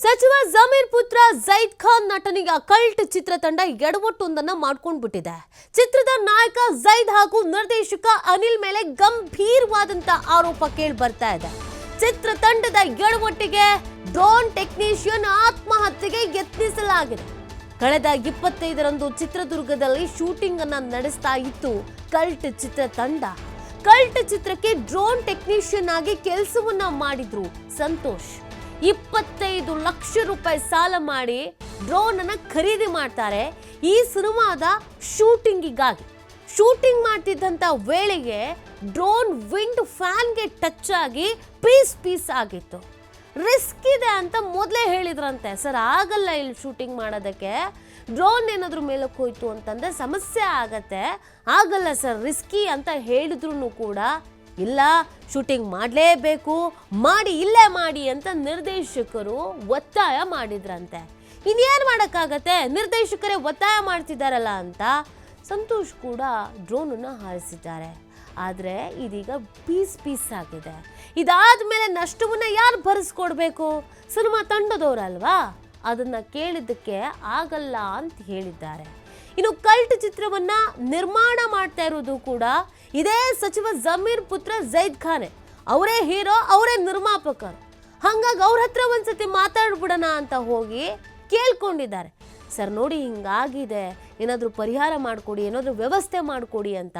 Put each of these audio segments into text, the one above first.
ಸಚಿವ ಜಮೀರ್ ಪುತ್ರ ಜೈದ್ ಖಾನ್ ನಟನಿಗೆ ಕಲ್ಟ್ ಚಿತ್ರತಂಡ ಎಡವಟ್ಟೊಂದನ್ನ ಮಾಡ್ಕೊಂಡ್ಬಿಟ್ಟಿದೆ. ಚಿತ್ರದ ನಾಯಕ ಜೈದ್ ಹಾಗೂ ನಿರ್ದೇಶಕ ಅನಿಲ್ ಮೇಲೆ ಗಂಭೀರವಾದಂತ ಆರೋಪ ಕೇಳಿ ಬರ್ತಾ ಇದೆ ಚಿತ್ರತಂಡದ ಎಡವಟ್ಟಿಗೆ ಡ್ರೋನ್ ಟೆಕ್ನಿಷಿಯನ್ ಆತ್ಮಹತ್ಯೆಗೆ ಯತ್ನಿಸಲಾಗಿದೆ. ಕಳೆದ ಇಪ್ಪತ್ತೈದರಂದು ಚಿತ್ರದುರ್ಗದಲ್ಲಿ ಶೂಟಿಂಗ್ ಅನ್ನ ನಡೆಸ್ತಾ ಇತ್ತು ಕಲ್ಟ್ ಚಿತ್ರತಂಡ ಕಲ್ಟ್ ಚಿತ್ರಕ್ಕೆ ಡ್ರೋನ್ ಟೆಕ್ನಿಷಿಯನ್ ಆಗಿ ಕೆಲಸವನ್ನ ಮಾಡಿದ್ರು ಸಂತೋಷ್. ಇಪ್ಪತ್ತೈದು ಲಕ್ಷ ರೂಪಾಯಿ ಸಾಲ ಮಾಡಿ ಡ್ರೋನ್ ಅನ್ನ ಖರೀದಿ ಮಾಡ್ತಾರೆ. ಈ ಸಿನಿಮಾದ ಶೂಟಿಂಗಿಗಾಗಿ. ಶೂಟಿಂಗ್ ಮಾಡ್ತಿದ್ದಂತ ವೇಳೆಗೆ ಡ್ರೋನ್ ವಿಂಡ್ ಫ್ಯಾನ್ಗೆ ಟಚ್ ಆಗಿ ಪೀಸ್ ಪೀಸ್ ಆಗಿತ್ತು. ರಿಸ್ಕ್ ಇದೆ ಅಂತ ಮೊದಲೇ ಹೇಳಿದ್ರಂತೆ. ಸರ್, ಆಗಲ್ಲ ಇಲ್ಲಿ ಶೂಟಿಂಗ್ ಮಾಡೋದಕ್ಕೆ. ಡ್ರೋನ್ ಏನಾದರೂ ಮೇಲಕ್ಕೆ ಹೋಯ್ತು ಅಂತಂದ್ರೆ ಸಮಸ್ಯೆ ಆಗತ್ತೆ. ಆಗಲ್ಲ ಸರ್, ರಿಸ್ಕಿ ಅಂತ ಹೇಳಿದ್ರು ಕೂಡ ಇಲ್ಲ ಶೂಟಿಂಗ್ ಮಾಡಲೇಬೇಕು, ಮಾಡಿ ಇಲ್ಲೇ ಮಾಡಿ ಅಂತ ನಿರ್ದೇಶಕರು ಒತ್ತಾಯ ಮಾಡಿದ್ರಂತೆ. ಇನ್ನೇನು ಮಾಡೋಕ್ಕಾಗತ್ತೆ? ನಿರ್ದೇಶಕರೇ ಒತ್ತಾಯ ಮಾಡ್ತಿದ್ದಾರಲ್ಲ ಅಂತ ಸಂತೋಷ್ ಕೂಡ ಡ್ರೋನನ್ನು ಹಾರಿಸಿದ್ದಾರೆ. ಆದರೆ ಇದೀಗ ಪೀಸ್ ಪೀಸ್ ಆಗಿದೆ. ಇದಾದ ಮೇಲೆ ನಷ್ಟವನ್ನು ಯಾರು ಭರಿಸ್ಕೊಡ್ಬೇಕು? ಸಿನಿಮಾ ತಂಡದವರಲ್ವಾ? ಅದನ್ನು ಕೇಳಿದ್ದಕ್ಕೆ ಆಗಲ್ಲ ಅಂತ ಹೇಳಿದ್ದಾರೆ. ಇನ್ನು ಕಲ್ಟ್ ಚಿತ್ರವನ್ನ ನಿರ್ಮಾಣ ಮಾಡ್ತಾ ಇರೋದು ಕೂಡ ಇದೇ ಸಚಿವ ಜಮೀರ್ ಪುತ್ರ ಜೈದ್ ಖಾನೆ. ಅವರೇ ಹೀರೋ, ಅವರೇ ನಿರ್ಮಾಪಕರು ಹಂಗಾಗಿ ಅವ್ರ ಹತ್ರ ಒಂದ್ಸತಿ ಮಾತಾಡ್ಬಿಡೋಣ ಅಂತ ಹೋಗಿ ಕೇಳ್ಕೊಂಡಿದ್ದಾರೆ. ಸರ್ ನೋಡಿ, ಹಿಂಗಾಗಿದೆ. ಏನಾದರೂ ಪರಿಹಾರ ಮಾಡಿಕೊಡಿ, ಏನಾದರೂ ವ್ಯವಸ್ಥೆ ಮಾಡಿಕೊಡಿ ಅಂತ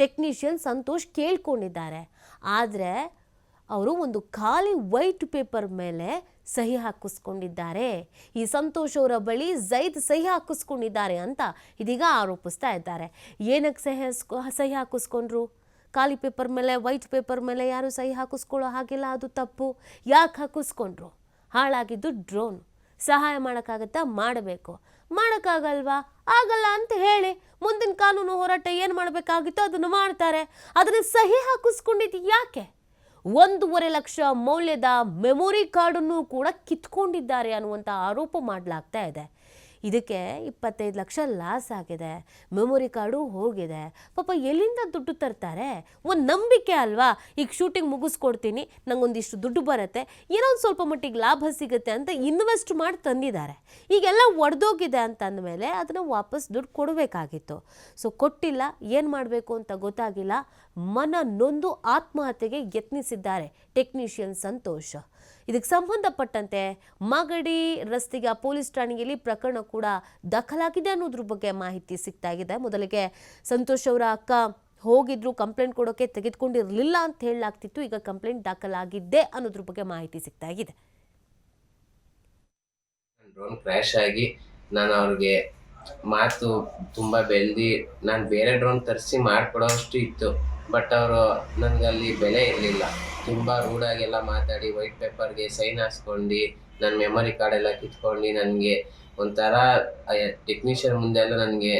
ಟೆಕ್ನಿಷಿಯನ್ ಸಂತೋಷ್ ಕೇಳ್ಕೊಂಡಿದ್ದಾರೆ. ಆದರೆ ಅವರು ಒಂದು ಖಾಲಿ ವೈಟ್ ಪೇಪರ್ ಮೇಲೆ ಸಹಿ ಹಾಕಿಸ್ಕೊಂಡಿದ್ದಾರೆ. ಈ ಸಂತೋಷ್ ಅವರ ಬಳಿ ಜೈದ್ ಸಹಿ ಹಾಕಿಸ್ಕೊಂಡಿದ್ದಾರೆ ಅಂತ ಇದೀಗ ಆರೋಪಿಸ್ತಾ ಇದ್ದಾರೆ. ಏನಕ್ಕೆ ಸಹಿ ಸಹಿ ಹಾಕಿಸ್ಕೊಂಡ್ರು? ಖಾಲಿ ಪೇಪರ್ ಮೇಲೆ, ವೈಟ್ ಪೇಪರ್ ಮೇಲೆ ಯಾರು ಸಹಿ ಹಾಕಿಸ್ಕೊಳ್ಳೋ ಹಾಗಿಲ್ಲ, ಅದು ತಪ್ಪು. ಯಾಕೆ ಹಾಕಿಸ್ಕೊಂಡ್ರು? ಹಾಳಾಗಿದ್ದು ಡ್ರೋನ್. ಸಹಾಯ ಮಾಡೋಕ್ಕಾಗತ್ತಾ? ಮಾಡಬೇಕು. ಮಾಡೋಕ್ಕಾಗಲ್ವಾ? ಆಗಲ್ಲ ಅಂತ ಹೇಳಿ ಮುಂದಿನ ಕಾನೂನು ಹೋರಾಟ ಏನು ಮಾಡಬೇಕಾಗಿತ್ತು ಅದನ್ನು ಮಾಡ್ತಾರೆ. ಅದನ್ನು ಸಹಿ ಹಾಕಿಸ್ಕೊಂಡಿದ್ದು ಯಾಕೆ? ಒಂದೂವರೆ ಲಕ್ಷ ಮೌಲ್ಯದ ಮೆಮೊರಿ ಕಾರ್ಡನ್ನು ಕೂಡ ಕಿತ್ಕೊಂಡಿದ್ದಾರೆ ಅನ್ನುವಂಥ ಆರೋಪ ಮಾಡಲಾಗ್ತಾ ಇದೆ. ಇದಕ್ಕೆ ಇಪ್ಪತ್ತೈದು ಲಕ್ಷ ಲಾಸ್ ಆಗಿದೆ. ಮೆಮೊರಿ ಕಾರ್ಡು ಹೋಗಿದೆ. ಪಾಪ ಎಲ್ಲಿಂದ ದುಡ್ಡು ತರ್ತಾರೆ? ಒಂದು ನಂಬಿಕೆ ಅಲ್ವಾ? ಈಗ ಶೂಟಿಂಗ್ ಮುಗಿಸ್ಕೊಡ್ತೀನಿ, ನಂಗೊಂದಿಷ್ಟು ದುಡ್ಡು ಬರುತ್ತೆ ಏನೋ ಒಂದು ಸ್ವಲ್ಪ ಮಟ್ಟಿಗೆ ಲಾಭ ಸಿಗುತ್ತೆ ಅಂತ ಇನ್ವೆಸ್ಟ್ ಮಾಡಿ ತಂದಿದ್ದಾರೆ. ಈಗೆಲ್ಲ ಒಡೆದೋಗಿದೆ ಅಂತ ಅಂದಮೇಲೆ ಅದನ್ನು ವಾಪಸ್ ದುಡ್ಡು ಕೊಡಬೇಕಾಗಿತ್ತು. ಸೊ ಕೊಟ್ಟಿಲ್ಲ, ಏನು ಮಾಡಬೇಕು ಅಂತ ಗೊತ್ತಾಗಿಲ್ಲ. ಮನ ನೊಂದು ಆತ್ಮಹತ್ಯೆಗೆ ಯತ್ನಿಸಿದ್ದಾರೆ ಟೆಕ್ನಿಷಿಯನ್ ಸಂತೋಷ್. ಇದಕ್ಕೆ ಸಂಬಂಧಪಟ್ಟಂತೆ ಮಾಗಡಿ ರಸ್ತೆಯ ಪೊಲೀಸ್ ಠಾಣೆಯಲ್ಲಿ ಪ್ರಕರಣ ಕೂಡ ದಾಖಲಾಗಿದೆ ಅನ್ನೋದ್ರ ಬಗ್ಗೆ ಮಾಹಿತಿ ಸಿಗ್ತಾ ಇದೆ. ಮೊದಲಿಗೆ ಸಂತೋಷ್ ಅವರ ಅಕ್ಕ ಹೋಗಿದ್ರು, ಕಂಪ್ಲೇಂಟ್ ಕೊಡೋಕೆ ತೆಗೆದುಕೊಂಡಿರಲಿಲ್ಲ ಅಂತ ಹೇಳಲಾಗ್ತಿತ್ತು. ಈಗ ಕಂಪ್ಲೇಂಟ್ ದಾಖಲಾಗಿದ್ದೆ ಅನ್ನೋದ್ರ ಬಗ್ಗೆ ಮಾಹಿತಿ ಸಿಗ್ತಾ ಇದೆ. ಡ್ರೋನ್ ಕ್ರ್ಯಾಶ್ ಆಗಿ ನಾನು ಅವ್ರಿಗೆ ಮಾತು ತುಂಬಾ ಬೆಳ್ದಿ ನಾನು ಬೇರೆ ಡ್ರೋನ್ ತರಿಸಿ ಮಾಡಿಕೊಡೋಷ್ಟು ಇತ್ತು. ಬಟ್ ಅವರು ನನಗೆ ಅಲ್ಲಿ ಬೆಲೆ ಇರಲಿಲ್ಲ. ತುಂಬ ರೂಡಾಗೆಲ್ಲ ಮಾತಾಡಿ ವೈಟ್ ಪೇಪರ್ಗೆ ಸೈನ್ ಹಾಸ್ಕೊಂಡು ನನ್ನ ಮೆಮೊರಿ ಕಾರ್ಡ್ ಎಲ್ಲ ಕಿತ್ಕೊಂಡು ನನಗೆ ಒಂಥರ ಟೆಕ್ನಿಷಿಯನ್ ಮುಂದೆ ಎಲ್ಲ ನನಗೆ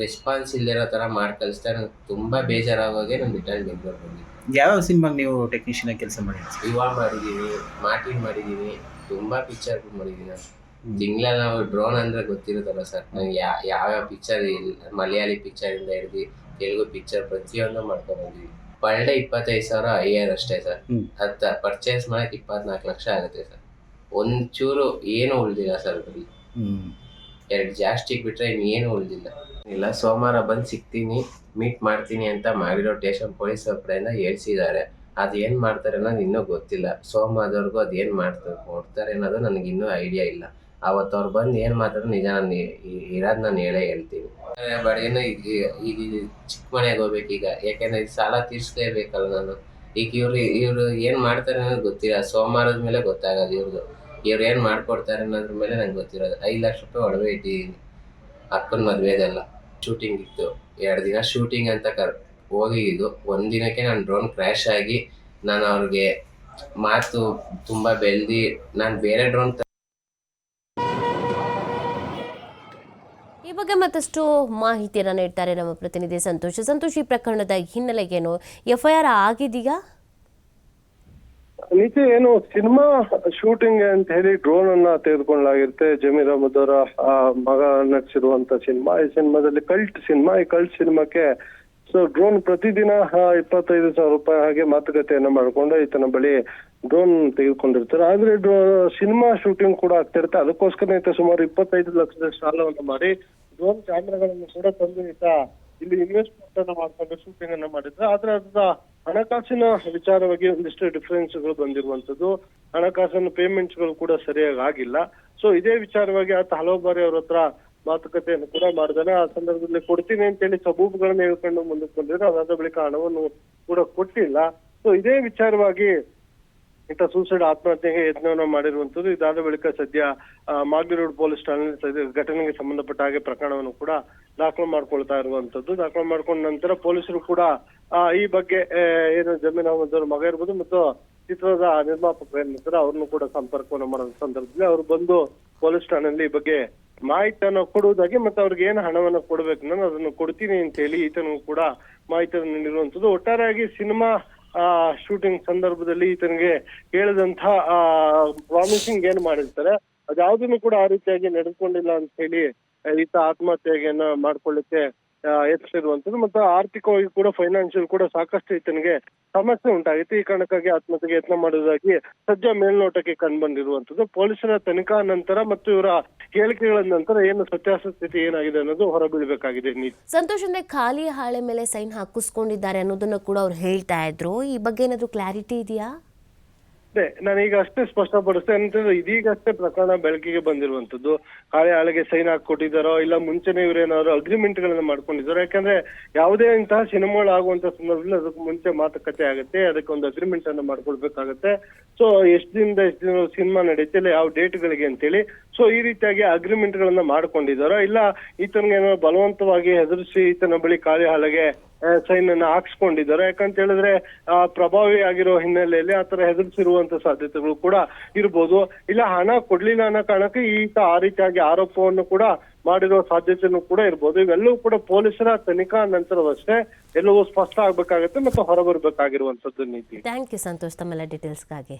ರೆಸ್ಪಾನ್ಸ್ ಇಲ್ದಿರೋ ಥರ ಮಾಡಿ ಕಳಿಸ್ತಾರೆ ನನಗೆ ತುಂಬ ಬೇಜಾರಾಗೋಗೆ ನಾನು ರಿಟರ್ನ್ ಬೆಂಗಳೂರು ಬಂದಿದ್ದೆ. ಯಾವ್ಯಾವ ಸಿನಿಮಾಗೆ ನೀವು ಟೆಕ್ನಿಷಿಯನ್ ಆಗಿ ಕೆಲಸ ಮಾಡಿದ್ರಿ ಯುವ ಮಾಡಿದ್ದೀನಿ ಮಾರ್ಟಿನ್ ಮಾಡಿದ್ದೀನಿ ತುಂಬ ಪಿಕ್ಚರ್ ಮಾಡಿದ್ದೀನಿ ನಾನು. ತಿಂಗಳ ನಾವು ಡ್ರೋನ್ ಅಂದ್ರೆ ಗೊತ್ತಿರುತ್ತಲ್ಲ ಸರ್ ನಂಗೆ ಯಾವ ಯಾವ್ಯಾವ ಪಿಕ್ಚರ್ ಮಲಯಾಳಿ ಪಿಕ್ಚರ್ ಇಂದ ಹಿಡಿದು ತೆಲುಗು ಪಿಕ್ಚರ್ ಪ್ರತಿಯೊಂದು ಮಾಡ್ಕೊಂಡು ಬಂದಿದ್ವಿ ಪರ್ ಡೇ ಇಪ್ಪತ್ತೈದು ಸಾವಿರ ಐಯರ್ ಅಷ್ಟೇ ಸರ್. ಹತ್ತ ಪರ್ಚೇಸ್ ಮಾಡಕ್ಕೆ ಇಪ್ಪತ್ನಾಲ್ಕು ಲಕ್ಷ ಆಗುತ್ತೆ ಸರ್. ಒಂಚೂರು ಏನು ಉಳಿದಿಲ್ಲ ಸರ್ ಬರೀ ಎರಡು ಜಾಸ್ತಿ ಬಿಟ್ರೆ ಇನ್ನೇನು ಉಳಿದಿಲ್ಲ. ಇಲ್ಲ ಸೋಮವಾರ ಬಂದು ಸಿಗ್ತೀನಿ ಮೀಟ್ ಮಾಡ್ತೀನಿ ಅಂತ ಮಾಡಿರೋ ಟೇಷನ್ ಪೊಲೀಸ್ ಕಡೆಯಿಂದ ಹೇಳ್ಸಿದ್ದಾರೆ. ಅದು ಏನು ಮಾಡ್ತಾರೆ ಅನ್ನೋದು ಇನ್ನೂ ಗೊತ್ತಿಲ್ಲ. ಸೋಮವಾರದವರೆಗೂ ಅದು ಏನು ಮಾಡ್ತಾರೆ ಕೊಡ್ತಾರೆ ಅನ್ನೋದು ನನಗೆ ಇನ್ನೂ ಐಡಿಯಾ ಇಲ್ಲ. ಅವತ್ತು ಅವ್ರು ಬಂದು ಏನು ಮಾತಾಡೋ ನಿಜ ನಾನು ಇರೋದು ನಾನು ಹೇಳೇ ಹೇಳ್ತೀನಿ. ಬಡೇನು ಈಗ ಚಿಕ್ಕ ಮನೆಗೆ ಹೋಗ್ಬೇಕೀಗ ಯಾಕೆಂದ್ರೆ ಸಾಲ ತೀರಿಸ್ಲೇಬೇಕಲ್ಲ ನಾನು. ಈಗ ಇವ್ರು, ಇವರು ಏನು ಮಾಡ್ತಾರೆ ಅನ್ನೋದು ಗೊತ್ತಿಲ್ಲ. ಸೋಮವಾರದ ಮೇಲೆ ಗೊತ್ತಾಗೋದು ಇವ್ರದ್ದು ಇವ್ರು ಏನು ಮಾಡ್ಕೊಡ್ತಾರೆ ಅನ್ನೋದ್ರ ಮೇಲೆ ನಂಗೆ ಗೊತ್ತಿರೋದು. ಐದು ಲಕ್ಷ ರೂಪಾಯಿ ಒಡವೆ ಇಟ್ಟಿದ್ದೀನಿ. ಅಕ್ಕನ ಮದುವೆದೆಲ್ಲ ಶೂಟಿಂಗ್ ಇತ್ತು. ಎರಡು ದಿನ ಶೂಟಿಂಗ್ ಅಂತ ಕರ್ ಹೋಗಿದ್ದು ಒಂದು ದಿನಕ್ಕೆ ನಾನು ಡ್ರೋನ್ ಕ್ರ್ಯಾಶ್ ಆಗಿ ನಾನು ಅವ್ರಿಗೆ ಮಾತು ತುಂಬ ಬೆಳೆದು, ನಾನು ಬೇರೆ ಡ್ರೋನ್ ಈ ಬಗ್ಗೆ ಮತ್ತಷ್ಟು ಮಾಹಿತಿಯನ್ನು ನೀಡ್ತಾರೆ ನಮ್ಮ ಪ್ರತಿನಿಧಿ ಸಂತೋಷ. ಸಂತೋಷ್, ಈ ಪ್ರಕರಣದ ಹಿನ್ನೆಲೆಗೇನು ಎಫ್ಐಆರ್ ಆಗಿದೆಯಾ? ನಿಜ ಏನು ಸಿನಿಮಾ ಶೂಟಿಂಗ್ ಅಂತ ಹೇಳಿ ಡ್ರೋನ್ ಅನ್ನ ತೆಗೆದುಕೊಳ್ಳಲಾಗಿರುತ್ತೆ. ಜಮೀರ್ ಅಹಮದ್ ಅವರ ಮಗ ನಟಿಸಿರುವಂತ ಸಿನಿಮಾ. ಈ ಸಿನಿಮಾದಲ್ಲಿ ಕಲ್ಟ್ ಸಿನಿಮಾ, ಈ ಕಲ್ಟ್ ಸಿನಿಮಾಕ್ಕೆ ಸೊ ಡ್ರೋನ್ ಪ್ರತಿದಿನ ಇಪ್ಪತ್ತೈದು ಸಾವಿರ ರೂಪಾಯಿ ಹಾಗೆ ಮಾತುಕತೆಯನ್ನ ಮಾಡಿಕೊಂಡು ಈತನ ಬಳಿ ಡ್ರೋನ್ ತೆಗೆದುಕೊಂಡಿರ್ತಾರೆ. ಆದ್ರೆ ಸಿನಿಮಾ ಶೂಟಿಂಗ್ ಕೂಡ ಆಗ್ತಿರುತ್ತೆ ಅದಕ್ಕೋಸ್ಕರ ಸುಮಾರು ಇಪ್ಪತ್ತೈದು ಲಕ್ಷದ ಸಾಲವನ್ನು ಮಾಡಿ ಡ್ರೋನ್ ಕ್ಯಾಮೆರಾಗಳನ್ನು ಕೂಡ ತಂದು ಇಲ್ಲಿ ಇನ್ವೆಸ್ಟ್ಮೆಂಟ್ ಅನ್ನು ಮಾಡ್ಕೊಂಡು ಶೂಟಿಂಗ್ ಅನ್ನು ಮಾಡಿದ್ರು. ಆದ್ರೆ ಅದರ ಹಣಕಾಸಿನ ವಿಚಾರವಾಗಿ ಒಂದಿಷ್ಟು ಡಿಫರೆನ್ಸ್ಗಳು ಬಂದಿರುವಂತದ್ದು ಹಣಕಾಸಿನ ಪೇಮೆಂಟ್ಸ್ಗಳು ಕೂಡ ಸರಿಯಾಗಿ ಆಗಿಲ್ಲ. ಸೊ ಇದೇ ವಿಚಾರವಾಗಿ ಆತ ಹಲವು ಬಾರಿ ಅವ್ರ ಹತ್ರ ಮಾತುಕತೆಯನ್ನು ಕೂಡ ಮಾಡಿದಾನೆ. ಆ ಸಂದರ್ಭದಲ್ಲಿ ಕೊಡ್ತೀನಿ ಅಂತ ಹೇಳಿ ಸಬೂಬುಗಳನ್ನ ಹೇಳ್ಕೊಂಡು ಮುಂದಕ್ಕೆ ಬಂದಿದ್ರು. ಅದಾದ ಬಳಿಕ ಹಣವನ್ನು ಕೂಡ ಕೊಟ್ಟಿಲ್ಲ. ಸೊ ಇದೇ ವಿಚಾರವಾಗಿ ಇಂಥ ಸೂಸೈಡ್ ಆತ್ಮಹತ್ಯೆಗೆ ಯತ್ನವನ್ನು ಮಾಡಿರುವಂತದ್ದು ಇದಾದ ಬಳಿಕ ಸದ್ಯ ಮಾಗಡಿ ರೋಡ್ ಪೊಲೀಸ್ ಠಾಣೆ ಘಟನೆಗೆ ಸಂಬಂಧಪಟ್ಟ ಹಾಗೆ ಪ್ರಕರಣವನ್ನು ಕೂಡ ದಾಖಲು ಮಾಡ್ಕೊಳ್ತಾ ಇರುವಂತದ್ದು ದಾಖಲು ಮಾಡ್ಕೊಂಡ ನಂತರ ಪೊಲೀಸರು ಕೂಡ ಈ ಬಗ್ಗೆ ಏನು ಜಮೀನ್ ಮಗ ಇರ್ಬೋದು ಮತ್ತು ಚಿತ್ರದ ನಿರ್ಮಾಪಕರು ಏನಿರ್ತಾರೆ ಅವ್ರನ್ನು ಕೂಡ ಸಂಪರ್ಕವನ್ನು ಮಾಡೋ ಸಂದರ್ಭದಲ್ಲಿ ಅವರು ಬಂದು ಪೊಲೀಸ್ ಠಾಣೆಯಲ್ಲಿ ಈ ಬಗ್ಗೆ ಮಾಹಿತಿಯನ್ನು ಕೊಡುವುದಾಗಿ ಮತ್ತೆ ಅವ್ರಿಗೆ ಏನು ಹಣವನ್ನು ಕೊಡ್ಬೇಕು ನಾನು ಅದನ್ನು ಕೊಡ್ತೀನಿ ಅಂತ ಹೇಳಿ ಈತನಿಗೂ ಕೂಡ ಮಾಹಿತಿಯನ್ನು ನೀಡಿರುವಂತದ್ದು ಒಟ್ಟಾರೆಯಾಗಿ ಸಿನಿಮಾ ಶೂಟಿಂಗ್ ಸಂದರ್ಭದಲ್ಲಿ ಈತನಿಗೆ ಹೇಳಿದಂತ ಆ ಪ್ರಾಮಿಸಿಂಗ್ ಏನ್ ಮಾಡಿರ್ತಾರೆ, ಅದ್ಯಾವುದನ್ನು ಕೂಡ ಆ ರೀತಿಯಾಗಿ ನಡೆದುಕೊಂಡಿಲ್ಲ ಅಂತ ಹೇಳಿ, ಈತ ಆತ್ಮಹತ್ಯೆಯನ್ನ ಮಾಡ್ಕೊಳ್ಳಿಕ್ಕೆ ಆ, ಯತ್ನಿಸಿರುವಂತದ್ದು ಮತ್ತು ಆರ್ಥಿಕವಾಗಿ ಕೂಡ ಫೈನಾನ್ಷಿಯಲ್ ಕೂಡ ಸಾಕಷ್ಟು ಈತನಿಗೆ ಸಮಸ್ಯೆ ಉಂಟಾಗಿತ್ತು. ಈ ಕಾರಣಕ್ಕಾಗಿ ಆತ್ಮಹತ್ಯೆಗೆ ಯತ್ನ ಮಾಡುವುದಾಗಿ ಸದ್ಯ ಮೇಲ್ನೋಟಕ್ಕೆ ಕಂಡು ಬಂದಿರುವಂತದ್ದು ಪೊಲೀಸರ ತನಿಖಾ ನಂತರ ಮತ್ತು ಇವರ ಹೇಳಿಕೆಗಳ ನಂತರ ಏನು ಸತ್ಯಾಸಸ್ಥಿತಿ ಏನಾಗಿದೆ ಅನ್ನೋದು ಹೊರಬೀಳಬೇಕಾಗಿದೆ ಸಂತೋಷ್ ಅಂದ್ರೆ ಖಾಲಿ ಹಾಳೆ ಮೇಲೆ ಸೈನ್ ಹಾಕಿಸ್ಕೊಂಡಿದ್ದಾರೆ ಅನ್ನೋದನ್ನ ಕೂಡ ಅವ್ರು ಹೇಳ್ತಾ ಇದ್ರು. ಈ ಬಗ್ಗೆ ಏನಾದ್ರು ಕ್ಲಾರಿಟಿ ಇದೆಯಾ? ಅದೇ ಈಗ ಅಷ್ಟೇ ಸ್ಪಷ್ಟಪಡಿಸ್ತೇನೆ. ಅಂತಂದ್ರೆ ಇದೀಗ ಅಷ್ಟೇ ಪ್ರಕರಣ ಬೆಳಕಿಗೆ ಬಂದಿರುವಂತದ್ದು ಹಳೆ ಹಾಳೆಗೆ ಸೈನ್ ಹಾಕಿ ಇಲ್ಲ ಮುಂಚೆನೆ ಇವ್ರೇನಾದ್ರು ಅಗ್ರಿಮೆಂಟ್ ಗಳನ್ನ ಮಾಡ್ಕೊಂಡಿದ್ದಾರೋ. ಯಾಕಂದ್ರೆ ಯಾವುದೇ ಇಂತಹ ಸಿನಿಮಾಗಳು ಆಗುವಂತ ಸಂದರ್ಭದಲ್ಲಿ ಅದಕ್ಕೆ ಮುಂಚೆ ಮಾತುಕತೆ ಆಗುತ್ತೆ. ಅದಕ್ಕೆ ಒಂದು ಅಗ್ರಿಮೆಂಟ್ ಅನ್ನ ಮಾಡ್ಕೊಳ್ಬೇಕಾಗತ್ತೆ ಸೊ ಎಷ್ಟು ದಿನದ ಎಷ್ಟು ದಿನ ಸಿನಿಮಾ ನಡೆಯುತ್ತೆ ಇಲ್ಲ ಯಾವ ಡೇಟ್ ಗಳಿಗೆ ಅಂತೇಳಿ. ಸೊ ಈ ರೀತಿಯಾಗಿ ಅಗ್ರಿಮೆಂಟ್ ಗಳನ್ನ ಮಾಡ್ಕೊಂಡಿದಾರೋ ಇಲ್ಲ ಈತನಿಗೆ ಏನೋ ಬಲವಂತವಾಗಿ ಹೆದರಿಸಿ ಈತನ ಬಳಿ ಖಾಲಿ ಹಾಲಿಗೆ ಸೈನ್ ಅನ್ನ ಹಾಕ್ಸ್ಕೊಂಡಿದ್ದಾರೆ? ಯಾಕಂತ ಹೇಳಿದ್ರೆ ಆ, ಪ್ರಭಾವಿ ಆಗಿರೋ ಹಿನ್ನೆಲೆಯಲ್ಲಿ ಆತರ ಹೆದರಿಸಿರುವಂತ ಸಾಧ್ಯತೆಗಳು ಕೂಡ ಇರ್ಬೋದು. ಇಲ್ಲ ಹಣ ಕೊಡ್ಲಿಲ್ಲ ಅನ್ನೋ ಕಾರಣಕ್ಕೆ ಈತ ಆ ರೀತಿಯಾಗಿ ಆರೋಪವನ್ನು ಕೂಡ ಮಾಡಿರೋ ಸಾಧ್ಯತೆನೂ ಕೂಡ ಇರ್ಬೋದು. ಇವೆಲ್ಲವೂ ಕೂಡ ಪೊಲೀಸರ ತನಿಖಾ ನಂತರವಷ್ಟೇ ಎಲ್ಲವೂ ಸ್ಪಷ್ಟ ಆಗ್ಬೇಕಾಗತ್ತೆ ಮತ್ತು ಹೊರಬರ್ಬೇಕಾಗಿರುವಂತದ್ದು ನೀತಿ. ಥ್ಯಾಂಕ್ ಯು ಸಂತೋಷ್ ತಮ್ಮೆಲ್ಲ ಡೀಟೇಲ್ಸ್ಗಾಗಿ